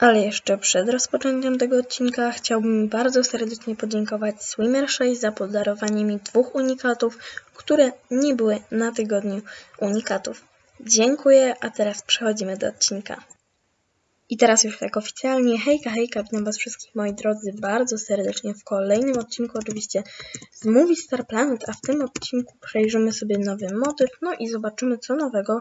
Ale jeszcze przed rozpoczęciem tego odcinka chciałbym bardzo serdecznie podziękować Swimmer 6 za podarowanie mi dwóch unikatów, które nie były na tygodniu unikatów. Dziękuję, a teraz przechodzimy do odcinka. I teraz już tak oficjalnie, hejka, hejka, witam was wszystkich moi drodzy bardzo serdecznie w kolejnym odcinku oczywiście z Movie Star Planet, a w tym odcinku przejrzymy sobie nowy motyw, no i zobaczymy co nowego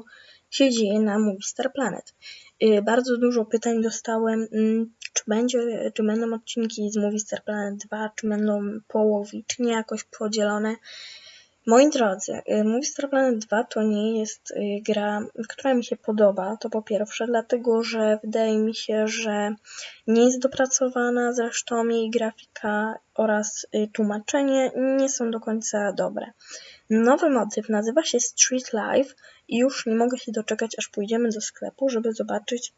się dzieje na Movie Star Planet. Yy, bardzo dużo pytań dostałem, yy, czy będzie, czy będą odcinki z Movie Star Planet 2, czy będą połowicznie jakoś podzielone. Moi drodzy, y, Star Planet 2 to nie jest y, gra, która mi się podoba, to po pierwsze, dlatego że wydaje mi się, że nie jest dopracowana, zresztą jej grafika oraz y, tłumaczenie nie są do końca dobre. Nowy motyw nazywa się Street Life i już nie mogę się doczekać, aż pójdziemy do sklepu, żeby zobaczyć,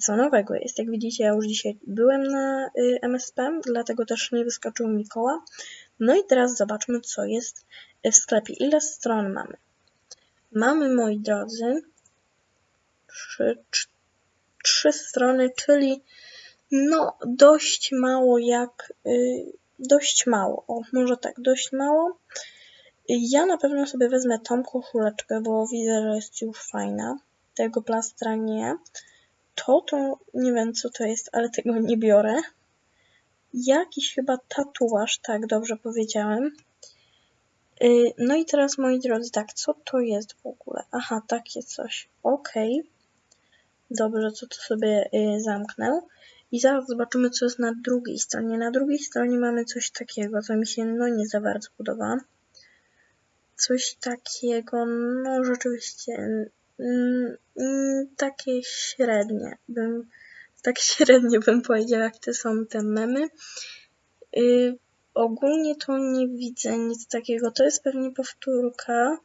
co nowego jest. Jak widzicie, ja już dzisiaj byłem na MSP, dlatego też nie wyskoczył mi koła. No i teraz zobaczmy, co jest w sklepie. Ile stron mamy? Mamy, moi drodzy, trzy, trzy strony, czyli no dość mało jak, yy, dość mało, o może tak, dość mało. Ja na pewno sobie wezmę tą koszuleczkę, bo widzę, że jest już fajna. Tego plastra nie. To, to nie wiem co to jest, ale tego nie biorę. Jakiś chyba tatuaż, tak dobrze powiedziałem. Y, no i teraz moi drodzy, tak, co to jest w ogóle? Aha, takie coś. Okej. Okay. Dobrze, co to sobie y, zamknę. I zaraz zobaczymy, co jest na drugiej stronie. Na drugiej stronie mamy coś takiego, co mi się no nie za bardzo podoba. Coś takiego, no rzeczywiście, mm, mm, takie średnie. Bym, tak średnio bym powiedziała, jak to są te memy. Y, Ogólnie to nie widzę nic takiego. To jest pewnie powtórka.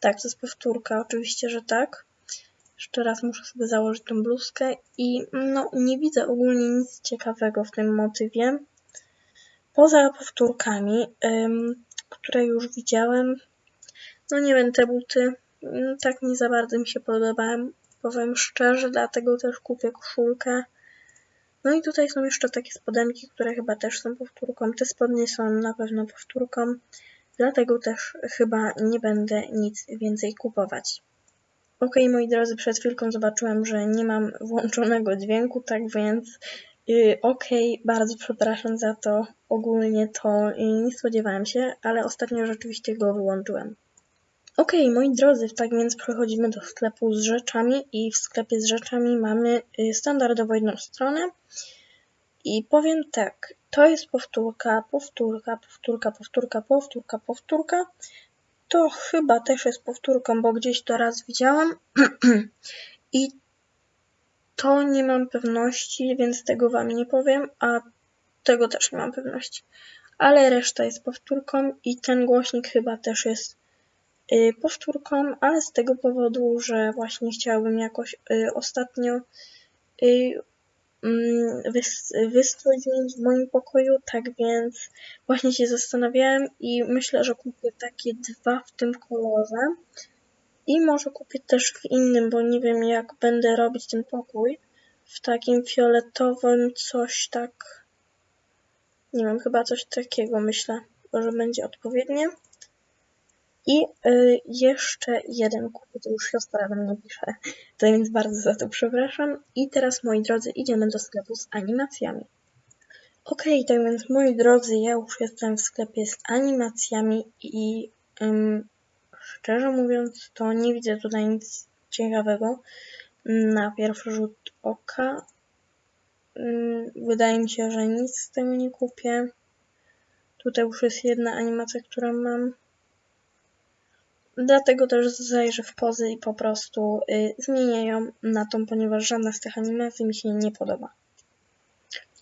Tak, to jest powtórka, oczywiście, że tak. Jeszcze raz muszę sobie założyć tą bluzkę i no nie widzę ogólnie nic ciekawego w tym motywie. Poza powtórkami, ym, które już widziałem. No nie wiem, te buty ym, tak nie za bardzo mi się podobają. Powiem szczerze, dlatego też kupię koszulkę. No i tutaj są jeszcze takie spodenki, które chyba też są powtórką. Te spodnie są na pewno powtórką, dlatego też chyba nie będę nic więcej kupować. Ok, moi drodzy, przed chwilką zobaczyłem, że nie mam włączonego dźwięku, tak więc yy, ok, bardzo przepraszam za to. Ogólnie to nie spodziewałem się, ale ostatnio rzeczywiście go wyłączyłem. Ok, moi drodzy, tak więc przechodzimy do sklepu z rzeczami i w sklepie z rzeczami mamy y, standardowo jedną stronę i powiem tak, to jest powtórka, powtórka, powtórka, powtórka, powtórka, powtórka. To chyba też jest powtórką, bo gdzieś to raz widziałam i to nie mam pewności, więc tego Wam nie powiem, a tego też nie mam pewności. Ale reszta jest powtórką i ten głośnik chyba też jest Y, powtórką, ale z tego powodu, że właśnie chciałabym jakoś y, ostatnio y, mm, wystrój zmienić w moim pokoju, tak więc właśnie się zastanawiałem i myślę, że kupię takie dwa w tym kolorze i może kupię też w innym, bo nie wiem jak będę robić ten pokój w takim fioletowym coś tak nie wiem, chyba coś takiego myślę, że będzie odpowiednie. I y, jeszcze jeden kupię, to już siostra we mnie pisze, to więc bardzo za to przepraszam. I teraz, moi drodzy, idziemy do sklepu z animacjami. Ok, tak więc, moi drodzy, ja już jestem w sklepie z animacjami i ym, szczerze mówiąc, to nie widzę tutaj nic ciekawego na pierwszy rzut oka. Ym, wydaje mi się, że nic z tego nie kupię. Tutaj już jest jedna animacja, którą mam. Dlatego też zajrzę w pozy i po prostu y, zmienię ją na tą, ponieważ żadna z tych animacji mi się nie podoba.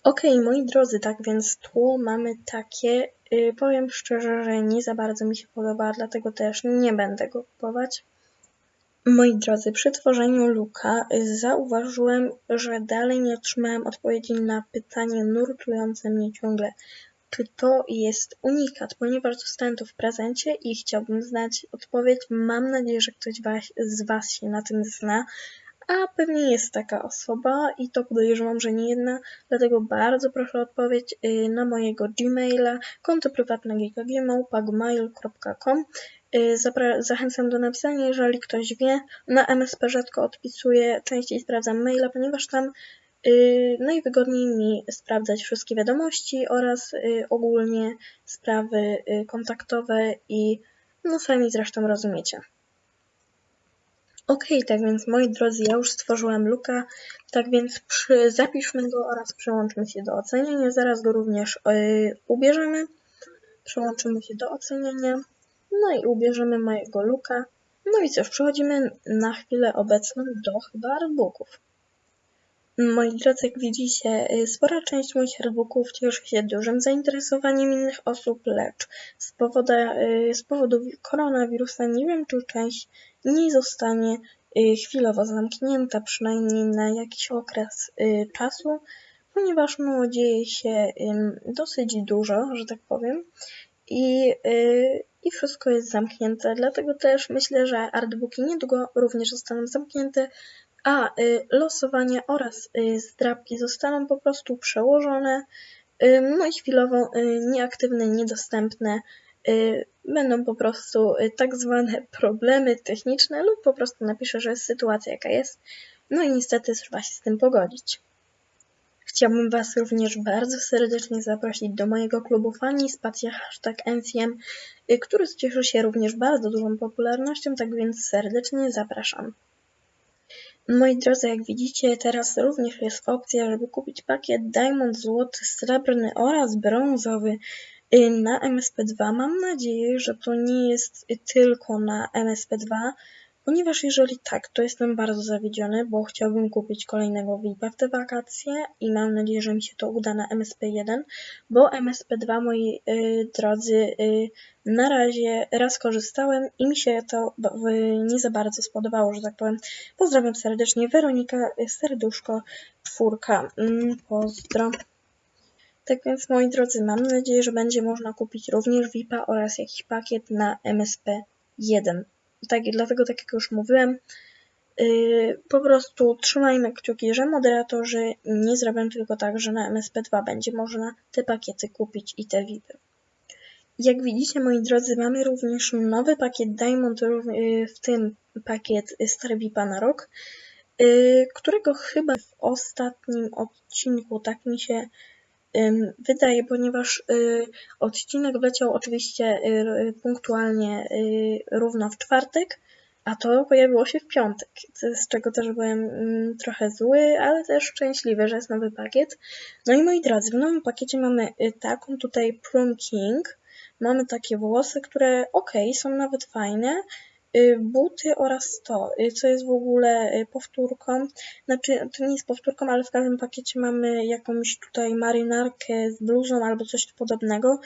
Ok, moi drodzy, tak więc tło mamy takie. Y, powiem szczerze, że nie za bardzo mi się podoba, dlatego też nie będę go kupować. Moi drodzy, przy tworzeniu luka zauważyłem, że dalej nie otrzymałem odpowiedzi na pytanie nurtujące mnie ciągle czy to jest unikat, ponieważ dostałem to w prezencie i chciałbym znać odpowiedź. Mam nadzieję, że ktoś z Was się na tym zna, a pewnie jest taka osoba i to podejrzewam, że nie jedna, dlatego bardzo proszę o odpowiedź y, na mojego Gmaila, konto prywatne gigagmail.pagmail.com Y, Zachęcam do napisania, jeżeli ktoś wie. Na MSP rzadko odpisuję, częściej sprawdzam maila, ponieważ tam y, najwygodniej mi sprawdzać wszystkie wiadomości oraz y, ogólnie sprawy y, kontaktowe i no sami zresztą rozumiecie. Ok, tak więc moi drodzy, ja już stworzyłem luka, tak więc przy, zapiszmy go oraz przełączmy się do oceniania. Zaraz go również y, ubierzemy. Przełączymy się do oceniania. No i ubierzemy mojego luka. No i cóż, przechodzimy na chwilę obecną do chyba artbooków. Moi drodzy, jak widzicie, y, spora część moich artbooków cieszy się dużym zainteresowaniem innych osób, lecz z, powoda, y, z powodu koronawirusa nie wiem, czy część nie zostanie y, chwilowo zamknięta, przynajmniej na jakiś okres czasu, ponieważ no, dzieje się dosyć dużo, że tak powiem. I, i wszystko jest zamknięte. Dlatego też myślę, że artbooki niedługo również zostaną zamknięte, a y, losowanie oraz y, zdrabki zostaną po prostu przełożone, y, no i chwilowo nieaktywne, niedostępne będą po prostu tak zwane problemy techniczne lub po prostu napiszę, że jest sytuacja jaka jest. No i niestety trzeba się z tym pogodzić. Chciałbym Was również bardzo serdecznie zaprosić do mojego klubu fani spacja hashtag NCM, który cieszy się również bardzo dużą popularnością, tak więc serdecznie zapraszam. Moi drodzy, jak widzicie, teraz również jest opcja, żeby kupić pakiet Diamond, Złoty, Srebrny oraz Brązowy y, na MSP2. Mam nadzieję, że to nie jest tylko na MSP2, Ponieważ jeżeli tak, to jestem bardzo zawiedziony, bo chciałbym kupić kolejnego VIP-a w te wakacje i mam nadzieję, że mi się to uda na MSP1, bo MSP2, moi y, drodzy, y, na razie raz korzystałem i mi się to nie za bardzo spodobało, że tak powiem. Pozdrawiam serdecznie, Weronika y, Serduszko, czwórka, mm, pozdro. Tak więc, moi drodzy, mam nadzieję, że będzie można kupić również VIP-a oraz jakiś pakiet na MSP1 tak, dlatego, tak jak już mówiłem, yy, po prostu trzymajmy kciuki, że moderatorzy nie zrobią tylko tak, że na MSP2 będzie można te pakiety kupić i te VIPy. Jak widzicie, moi drodzy, mamy również nowy pakiet Diamond, yy, w tym pakiet Star VIPa na rok, yy, którego chyba w ostatnim odcinku, tak mi się wydaje, ponieważ y, odcinek wleciał oczywiście y, punktualnie y, równo w czwartek, a to pojawiło się w piątek, z czego też byłem mm, trochę zły, ale też szczęśliwy, że jest nowy pakiet. No i moi drodzy, w nowym pakiecie mamy taką tutaj Prum King, mamy takie włosy, które ok, są nawet fajne, buty oraz to, y, co jest w ogóle y, powtórką. Znaczy, to nie jest powtórką, ale w każdym pakiecie mamy jakąś tutaj marynarkę z bluzą albo coś podobnego.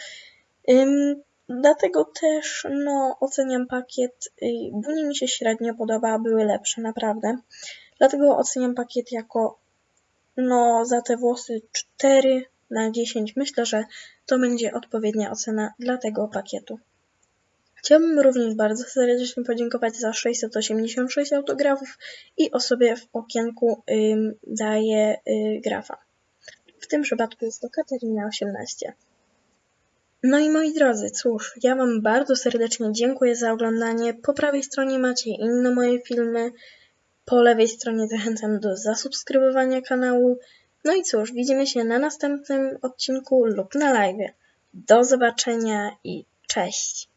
Dlatego też no, oceniam pakiet, bunie mi się średnio podoba, były lepsze naprawdę. Dlatego oceniam pakiet jako no za te włosy 4 na 10. Myślę, że to będzie odpowiednia ocena dla tego pakietu. Chciałbym również bardzo serdecznie podziękować za 686 autografów i osobie w okienku ym, daję y, grafa. W tym przypadku jest to Katarina 18. No i moi drodzy, cóż, ja Wam bardzo serdecznie dziękuję za oglądanie. Po prawej stronie macie inne moje filmy. Po lewej stronie zachęcam do zasubskrybowania kanału. No i cóż, widzimy się na następnym odcinku lub na live. Do zobaczenia i cześć!